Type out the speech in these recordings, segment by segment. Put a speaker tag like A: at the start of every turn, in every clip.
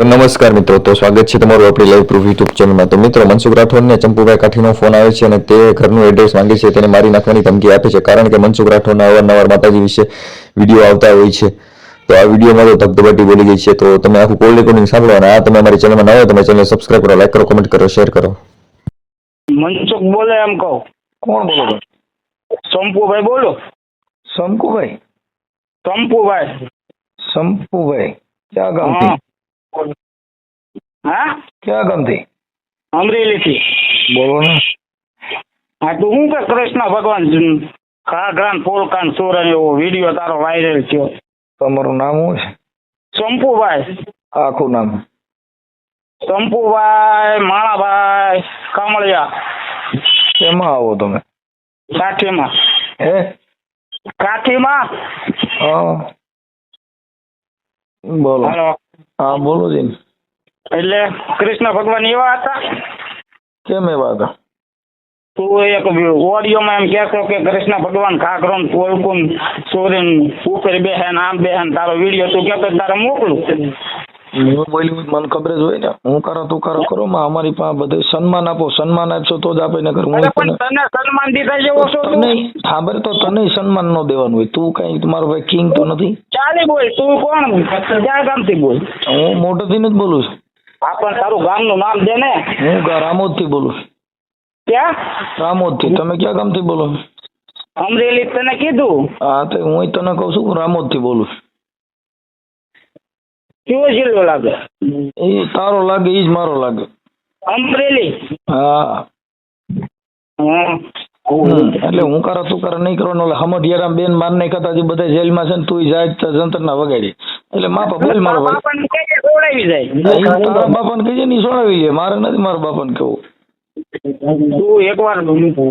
A: તો નમસ્કાર મિત્રો તો સ્વાગત છે તમારું આપણી લાઈવ પ્રૂફ યુટ્યુબ ચેનલમાં તો મિત્રો મનસુખ રાઠોડને ચંપુભાઈ કાઠીનો ફોન આવે છે અને તે ઘરનું એડ્રેસ માંગે છે તેને મારી નાખવાની ધમકી આપે છે કારણ કે મનસુખ રાઠોડના અવારનવાર માતાજી વિશે વીડિયો આવતા હોય છે. તો આ વિડીયોમાં તો ધબધબાટી બોલી ગઈ છે તો તમે આખું કોલ રેકોર્ડિંગ સાંભળો અને આ તમે અમારી ચેનલમાં ના હોય તમે ચેનલ સબસ્ક્રાઈબ કરો લાઈક કરો કમેન્ટ કરો શેર કરો.
B: મનસુખ બોલે એમ કહો.
C: કોણ બોલો
B: સંપુભાઈ બોલો.
C: શંકુભાઈ?
B: સંપુભાઈ
C: સંપુભાઈ ક્યાં ગામથી?
B: હા?
C: ક્યાં ગામથી
B: અમરેલીથી.
C: બોલો ને.
B: હા તું શું કે કૃષ્ણ ભગવાન ઘાઘરાન પોલકાન સુરન એવો વીડિયો તારો વાયરલ થયો.
C: તમારું નામ શું છે?
B: શંપુભાઈ
C: આખું નામ.
B: શંપુભાઈ માણાભાઈ કામળિયા.
C: એમાં આવો તમે?
B: કાઠીમાં.
C: હે?
B: કાઠીમાં?
C: હા. બોલો. હા બોલો જી
B: એટલે કૃષ્ણ ભગવાન એવા હતા?
C: કેમ એવા હતા?
B: તું એક ઓડિયોમાં એમ કહેતો કે કૃષ્ણ ભગવાન ઘાઘરો ને સોરીન ઉપર બેહે આમ બેહેન તારો વીડિયો તું કહેતો તારે મોકલું.
C: હું બોલ્યું મને ખબર જ હોય ને. હું કરો તું કરો કરો માં અમારી પાસે બધે સન્માન આપો સન્માન આપશો તો જ આપે ને કર
B: પણ
C: તને
B: સન્માન દીધા જેવો છો
C: તને ખબર તો તને સન્માન ન દેવાનું હોય. તું કઈ તમારો ભાઈ કિંગ તો નથી?
B: ચાલી બોલ તું કોણ? ક્યાં ગામથી બોલ?
C: હું મોટેથી જ બોલું છું.
B: આ પણ તારું ગામનું નામ દે ને.
C: હું રામોદથી બોલું
B: ક્યાં?
C: રામોદથી તમે ક્યાં ગામથી બોલો
B: અમરેલી તને કીધું.
C: હા તો હું તને કહું છું રામોદથી બોલું છું.
B: કેવો જિલ્લો લાગે
C: એ તારો લાગે એ જ મારો લાગે
B: અમરેલી
C: હા. એટલે હું કરા તું કરા નહીં કરવાનો એટલે હમઢિયારામ બેન માર નહીં કરતા જે બધા જેલમાં છે ને તું જાય તો જંતર ના વગાડી. એટલે માપા બોલ મારો બાપા
B: બાપાને કહે કે જાય.
C: તારા બાપાને ની સોડાવી લે મારે નથી મારા બાપાને કેવું
B: તું એકવાર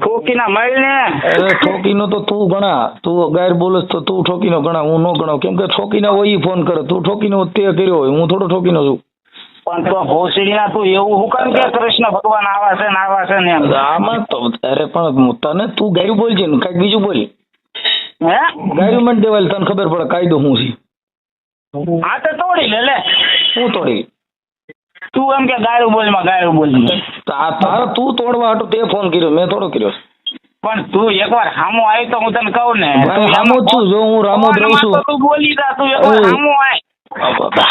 B: ઠોકીના મારી ને.
C: અરે ઠોકીનો તો તું ગણા. તું ગાયર બોલસ તો તું ઠોકીનો ગણા હું ન ગણાવ કેમ કે ઠોકીના હોય ફોન કરે. તું ઠોકીનો તે કર્યો હોય હું થોડો ઠોકીનો છું.
B: પણ તો ભોસડીના તું એવું હું કેમ કે કૃષ્ણ ભગવાન આવા છે ને આવા છે ને
C: આમાં તો અરે પણ તને તું ગાયરું બોલજે ને કંઈક બીજું બોલ.
B: હે?
C: ગાયરું મને દેવાય તને ખબર પડે કાયદો હું છે.
B: હા તો તોડી લે લે.
C: હું તોડી?
B: તું એમ કે ગાયું બોલમાં ગાયું બોલ
C: તારે તું તોડવા હતો તે ફોન કર્યો મેં થોડો કર્યો.
B: પણ તું એકવાર હામો આવી તો હું તને કહું ને.
C: હામો છું. જો હું રામો રહું છું.
B: તું બોલી જા તું એકવાર હામો આય.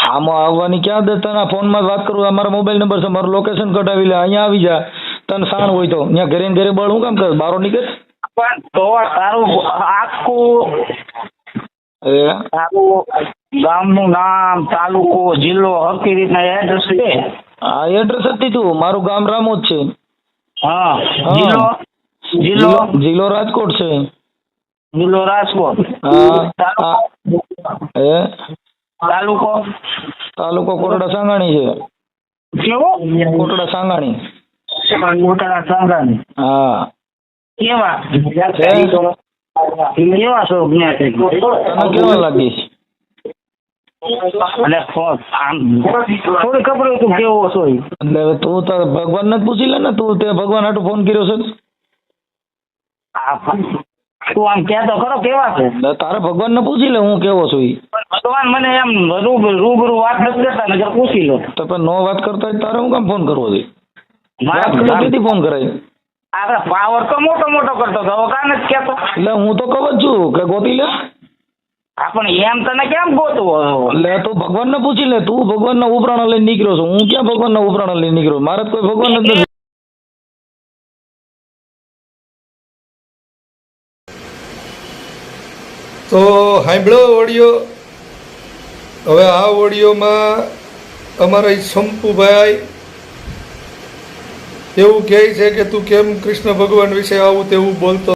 C: હામો આવવાની ક્યાં દે? તને ફોનમાં વાત કરું અમારો મોબાઈલ નંબર છે મારું લોકેશન કઢાવી લે અહીંયા આવી જા. તને સાણ હોય તો. અહીંયા ઘરે ઘરે બળ હું કામ કરે? બારો નીકળ.
B: પણ તો તારું આખું તારું ગામનું નામ તાલુકો જિલ્લો હકી રીતના એડ્રેસ છે.
C: આ એડ્રેસ જ દીધું. મારું ગામ રામોદ છે.
B: હા
C: હા.
B: જિલ્લો? જિલ્લો?
C: જિલ્લો રાજકોટ છે.
B: જિલ્લો રાજકોટ.
C: હા.
B: તાલુકો? તાલુકો?
C: તાલુકો કોટડા સાંગાણી છે.
B: કેવો?
C: કોટડા સાંગાણી.
B: કોટડા સાંગાણી.
C: હા.
B: કેવા? કેવા છો? જ્ઞાત
C: તને કેવા લાગી?
B: અને થોડી ખબર હોય કેવો છો
C: એટલે તું તાર ભગવાનને જ પૂછી લે ને? તું તે ભગવાન હાટુ ફોન કર્યો છે
B: તું આમ કહેતો ખરો કેવા છે?
C: તારે ભગવાન ને પૂછી લે હું કેવો છું
B: ભગવાન મને એમ રૂબરૂ વાત નથી કરતા નજર પૂછી લો.
C: તો પણ નો વાત કરતા તારે હું કામ ફોન કરવો છે? વાત કરે ફોન કરાય?
B: આપણે પાવર તો મોટો મોટો કરતો હતો હવે જ કેતો
C: એટલે હું તો કહું છું કે ગોતી લે.
B: આપણે એમ તને કેમ ગોતવું?
C: એટલે તું ભગવાનને પૂછી લે તું ભગવાનના ઉપરાણ લઈને નીકળ્યો છું. હું ક્યાં ભગવાનના ઉપરાણ લઈને નીકળ્યો મારે કોઈ ભગવાન જ નથી.
D: તો સાંભળો ઓડિયો. હવે આ ઓડિયોમાં અમારા શંપુભાઈ એવું કહે છે કે તું કેમ કૃષ્ણ ભગવાન વિશે આવું તેવું બોલતો?